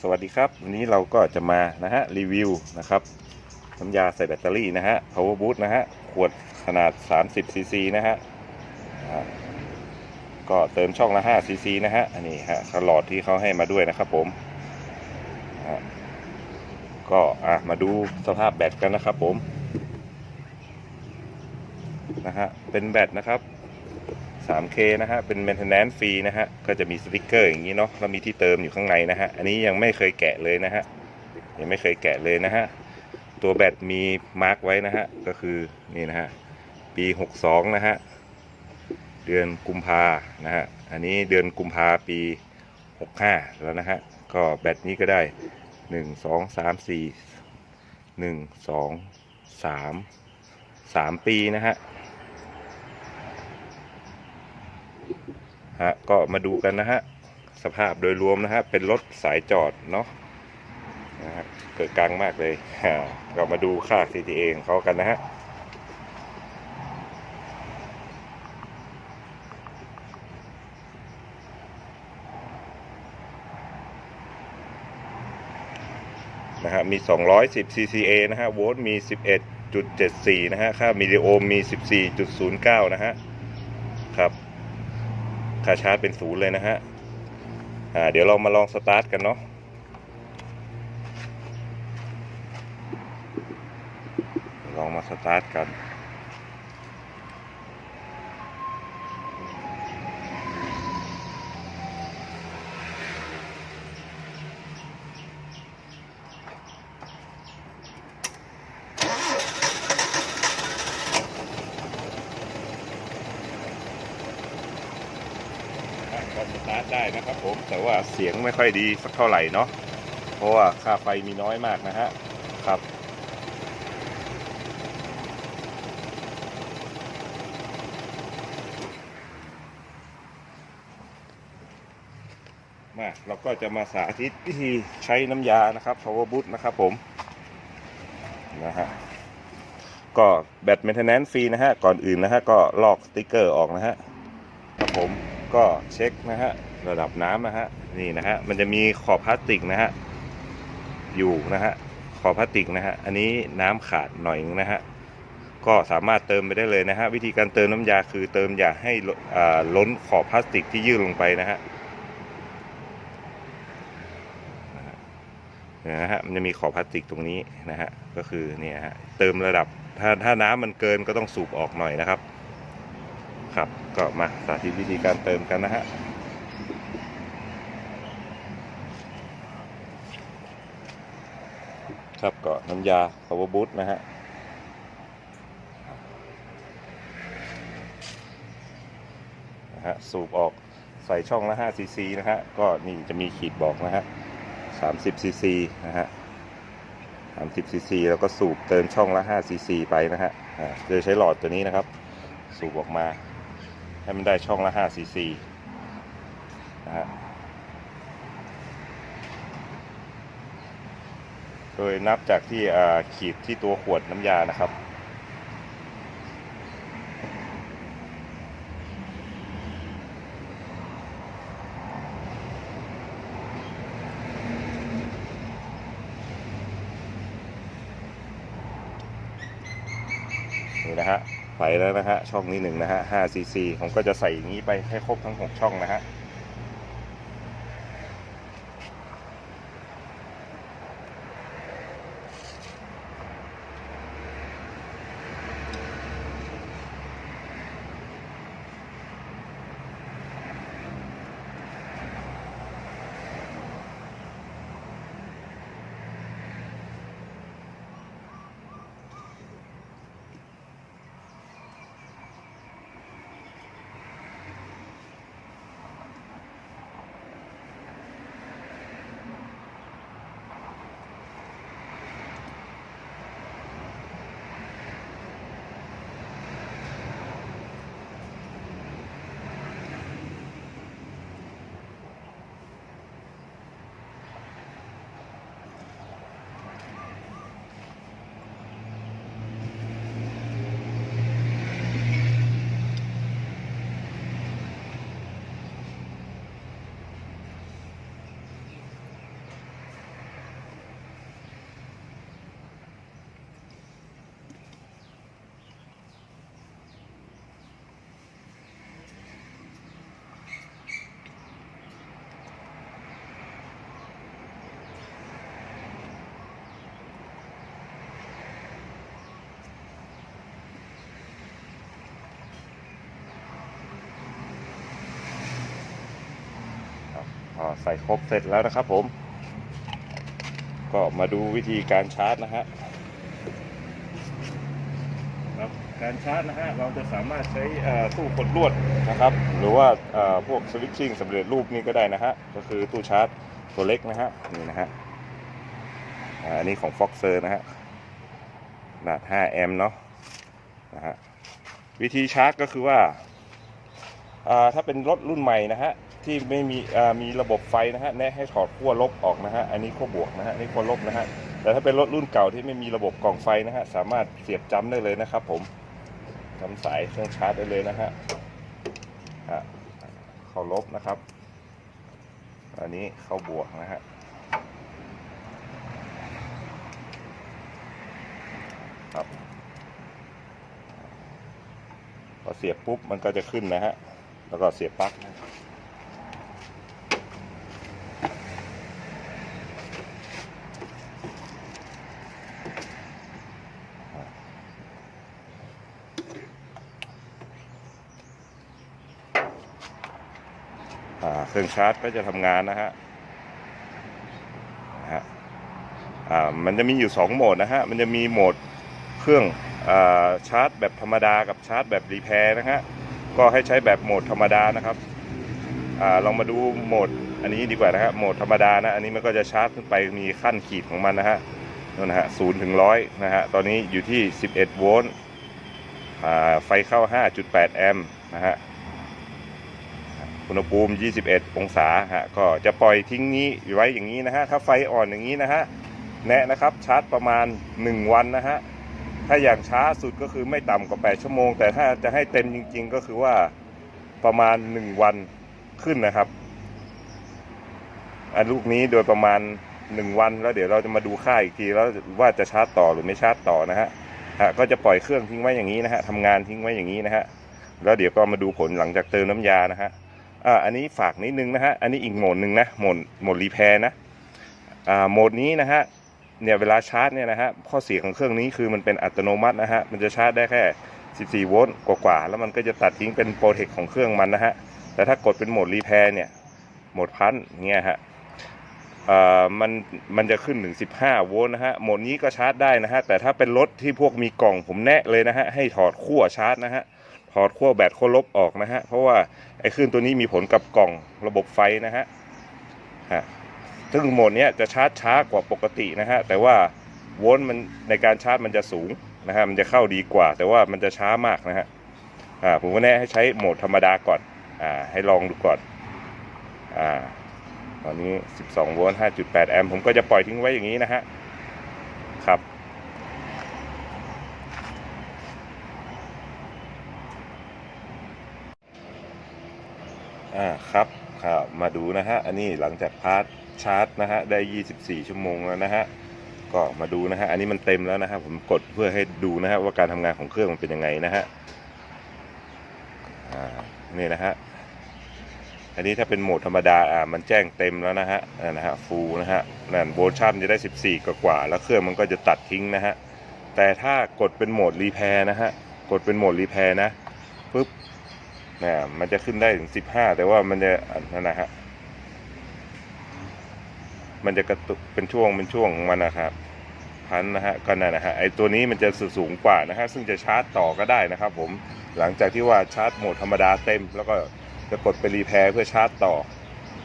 สวัสดีครับ วันนี้เราก็จะมานะฮะรีวิวนะครับน้ำยาใส่แบตเตอรี่นะฮะ power boost นะฮะ ขวดขนาด 30 cc นะฮะก็เติมช่องละ 5 cc นะฮะ อันนี้ฮะตลอดที่เขาให้มาด้วยนะครับผมก็อะมาดูสภาพแบตกันนะครับผมนะฮะเป็นแบตนะครับ 3K นะฮะ เป็น maintenance ฟรีนะฮะ ก็จะมีสติกเกอร์อย่างนี้เนาะ แล้วมีที่เติมอยู่ข้างในนะฮะ อันนี้ยังไม่เคยแกะเลยนะฮะ ยังไม่เคยแกะเลยนะฮะ ตัวแบตมีมาร์กไว้นะฮะ ก็คือนี่นะฮะ ปี 62 นะฮะ เดือนกุมภานะฮะ อันนี้เดือนกุมภาปี 65 แล้วนะฮะ ก็แบตนี้ก็ได้ 1 2 3 4 1 2 3 3 ปีนะฮะ ฮะก็มาดูกันนะฮะสภาพโดยรวมนะฮะเป็นรถสายจอดเนาะนะฮะเกิดกลางมากเลยฮะก็มาดูค่า CTA ของเขากันนะฮะนะฮะมี 210 CCA นะฮะ โวลต์มี 11.74 นะฮะ ค่ามิลลิโอห์มมี 14.09 นะฮะ ครับ ค่าชาร์จเป็นศูนย์เลยนะฮะอ่าเดี๋ยวเรามาลองสตาร์ทกันเนาะลองมาสตาร์ทกัน ก็สตาร์ทได้นะครับผมแต่ว่าเสียงไม่ค่อยดีสักเท่าไหร่เนาะเพราะว่าค่าไฟมีน้อยมากนะฮะครับมาเราก็จะมาสาธิตวิธีใช้น้ำยานะครับ power boost นะครับผมนะฮะก็แบต maintenance ฟรีนะฮะ ก่อนอื่นนะฮะ ก็ลอกสติกเกอร์ออกนะฮะครับผม ก็เช็คนะฮะระดับน้ำนะฮะนี่นะฮะมันจะมีขอบพลาสติกนะฮะอยู่นะฮะขอบพลาสติกนะฮะอันนี้น้ำขาดหน่อยนะฮะก็สามารถเติมไปได้เลยนะฮะวิธีการเติมน้ำยาคือเติมอย่าให้ล้นขอบพลาสติกที่ยื่นลงไปนะฮะนะฮะมันจะมีขอบพลาสติกตรงนี้นะฮะก็คือเนี่ยฮะเติมระดับถ้าถ้าน้ำมันเกินก็ต้องสูบออกหน่อยนะครับ ครับ ก็มาสาธิตวิธีการเติมกันนะฮะครับก็น้ำยา power boost นะฮะนะฮะสูบออกใส่ช่องละ5 cc นะฮะ ก็นี่จะมีขีดบอกนะฮะ30 cc นะฮะ30 cc แล้วก็สูบเติมช่องละ5 cc ไปนะฮะโดยใช้หลอดตัวนี้นะครับ สูบออกมา ให้มันได้ช่องละ5 cc นะฮะโดยนับจากที่ขีดที่ตัวขวดน้ำยานะครับนี่นะฮะ ไปแล้วนะฮะช่องนี้หนึ่งนะฮะ 5 cc ผมก็จะใส่อย่างนี้ไปให้ครบทั้ง 6 ช่องนะฮะ ใส่ครบเสร็จแล้วนะครับผม ก็มาดูวิธีการชาร์จนะฮะการชาร์จนะฮะเราจะสามารถใช้ตู้กดลวดนะครับ หรือว่าพวกสวิตชิ่งสำเร็จรูปนี่ก็ได้นะฮะก็คือตู้ชาร์จตัวเล็กนะฮะนี่นะฮะอันนี้ของ Foxer นะฮะขนาด 5 แอมป์เนาะนะฮะวิธีชาร์จก็คือว่าถ้าเป็นรถรุ่นใหม่นะฮะ ที่ไม่มีมีระบบไฟนะฮะแนะให้ถอดขั้วลบออกนะฮะอันนี้ขั้วบวกนะฮะอันนี้ขั้วลบนะฮะแต่ถ้าเป็นรถรุ่นเก่าที่ไม่มีระบบกล่องไฟนะฮะสามารถเสียบจ้ำได้เลยนะครับผมจำสายเครื่องชาร์จได้เลยนะฮะฮะเข้าลบนะครับ อันนี้เข้าบวกนะฮะครับพอเสียบปุ๊บมันก็จะขึ้นนะฮะแล้วก็เสียบปลั๊ก เครื่องชาร์จก็จะทำงานนะฮะนะฮะมันจะมีอยู่ 2 โหมดนะฮะ มันจะมีโหมดเครื่องอชาร์จแบบธรรมดากับชาร์จแบบรีแพร์นะฮะ ก็ให้ใช้แบบโหมดธรรมดานะครับอลองมาดูโหมดอันนี้ดีกว่านะฮะ โหมดธรรมดานะ อันนี้มันก็จะชาร์จขึ้นไปมีขั้นขีดของมันนะฮะนั่นนะฮะศูนย์ถึงร้อยนะฮะ ตอนนี้อยู่ที่ 11 โวลต์ไฟเข้า 5.8 แอมป์นะฮะ อุณหภูมิ 21 องศาฮะก็จะปล่อยทิ้งนี้ไว้อย่างนี้นะฮะถ้าไฟอ่อนอย่างนี้นะฮะแนะนะครับชาร์จประมาณ 1 วันนะฮะถ้าอย่างช้าสุดก็คือไม่ต่ำกว่า 8 ชั่วโมง แต่ถ้าจะให้เต็มจริง ๆ ก็คือว่าประมาณ 1 วันขึ้นนะครับอันลูกนี้โดยประมาณ 1 วันแล้วเดี๋ยวเราจะมาดูค่าอีกทีแล้วว่าจะชาร์จต่อหรือไม่ชาร์จต่อนะฮะฮะก็จะปล่อยเครื่องทิ้งไว้อย่างนี้นะฮะทำงานทิ้งไว้อย่างนี้นะฮะแล้วเดี๋ยวก็มาดูผลหลังจากเติมน้ำยานะฮะ อ่าอันนี้ฝากนิดนึงนะฮะ อันนี้อีกโหมดหนึ่งนะ โหมด โหมดรีแพร์นะ อ่า โหมดนี้นะฮะ เนี่ยเวลาชาร์จเนี่ยนะฮะ ข้อเสียของเครื่องนี้คือมันเป็นอัตโนมัตินะฮะ มันจะชาร์จได้แค่ 14 โวลต์กว่าๆ แล้วมันก็จะตัดทิ้งเป็นโปรเทคของเครื่องมันนะฮะ แต่ถ้ากดเป็นโหมดรีแพร์เนี่ย โหมดพันเงี้ยฮะอ่ามันมันจะขึ้นถึง 15 โวลต์นะฮะ โหมดนี้ก็ชาร์จได้นะฮะ แต่ถ้าเป็นรถที่พวกมีกล่องผมแนะเลยนะฮะ ให้ถอดขั้วชาร์จนะฮะ ถอดขั้วแบตขั้วลบออกนะฮะ เพราะว่าไอ้คลื่นตัวนี้มีผลกับกล่องระบบไฟนะฮะฮะซึ่งโหมดนี้จะชาร์จช้ากว่าปกตินะฮะ แต่ว่าโวลต์มันในการชาร์จมันจะสูงนะฮะ มันจะเข้าดีกว่า แต่ว่ามันจะช้ามากนะฮะ อ่า ผมก็แนะให้ใช้โหมดธรรมดาก่อน อ่า ให้ลองดูก่อน อ่า ตอนนี้ 12 โวลต์ 5.8 แอมป์ ผมก็จะปล่อยทิ้งไว้อย่างนี้นะฮะ ครับ อ่าครับครับมาดูนะฮะ อันนี้หลังจากพาร์ทชาร์จนะฮะได้ 24 ชั่วโมงแล้วนะฮะก็มาดูนะฮะอันนี้มันเต็มแล้วนะฮะผมกดเพื่อให้ดูนะฮะว่าการทำงานของเครื่องมันเป็นยังไงนะฮะอ่านี่นะฮะอันนี้ถ้าเป็นโหมดธรรมดาอ่ามันแจ้งเต็มแล้วนะฮะนั่นนะฮะฟูลนะฮะนั่นโวลชัมจะได้ 14 กว่ากว่า แล้วเครื่องมันก็จะตัดทิ้งนะฮะแต่ถ้ากดเป็นโหมดรีแพร์นะฮะกดเป็นโหมดรีแพร์นะปุ๊บ นี่ยมันจะขึ้นได้ถึง15แต่ว่ามันจะนั่นนะฮะมันจะกระตุกเป็นช่วงเป็นช่วงของมันนะครับพันนะฮะก็นั่นนะฮะไอตัวนี้มันจะสูงกว่านะฮะซึ่งจะชาร์จต่อก็ได้นะครับ ผมหลังจากที่ว่าชาร์จโหมดธรรมดาเต็ม แล้วก็จะกดไปรีแพร์เพื่อชาร์จต่อ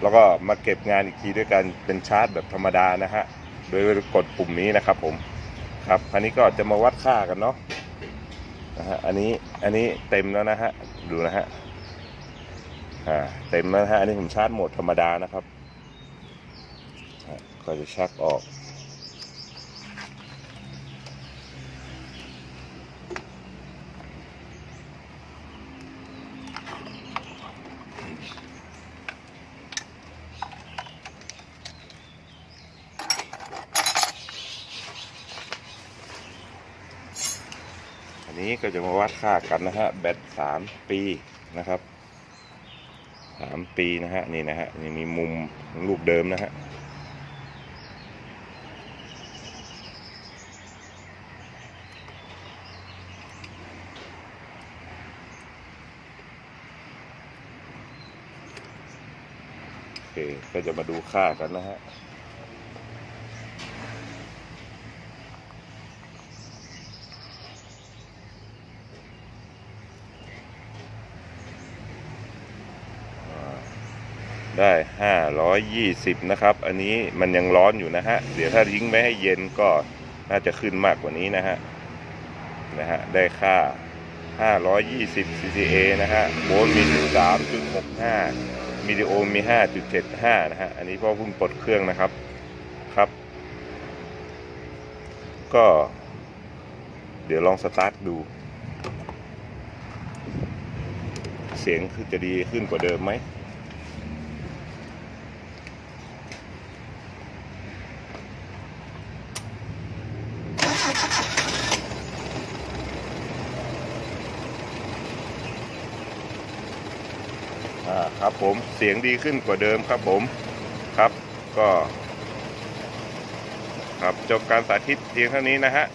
แล้วก็มาเก็บงานอีกทีด้วยกันเป็นชาร์จแบบธรรมดานะฮะโดยกดปุ่มนี้นะครับผมครับอันนี้ก็จะมาวัดค่ากันเนาะนะฮะอันนี้อันนี้เต็มแล้วนะฮะดูนะฮะ อ่าเต็มแล้วนะฮะอันนี้ผมชาร์จโหมดธรรมดานะครับ ก็จะชักออกอันนี้ก็จะมาวัดค่ากันนะฮะ แบตสามปีนะครับามปีนะฮะนี่นะฮะนี่มีมุมรูปเดิมนะฮะอก็จะมาดูค่ากันนะฮะ ได้ห้าร้อยยี่สิบนะครับ อันนี้มันยังร้อนอยู่นะฮะ เดี๋ยวถ้าทิ้งไว้ให้เย็นก็น่าจะขึ้นมากกว่านี้นะฮะ นะฮะ ได้ค่า 520 CCA นะฮะ โวลต์มี 13.65 มิลลิโอห์มมี 5.75 นะฮะ อันนี้พ่อเพิ่งปลดเครื่องนะครับ ครับ ก็ เดี๋ยวลองสตาร์ทดู เสียงคือจะดีขึ้นกว่าเดิมไหม อ่าครับผม เสียงดีขึ้นกว่าเดิมครับผมครับก็ ครับจบการสาธิตเพียงเท่านี้นะฮะ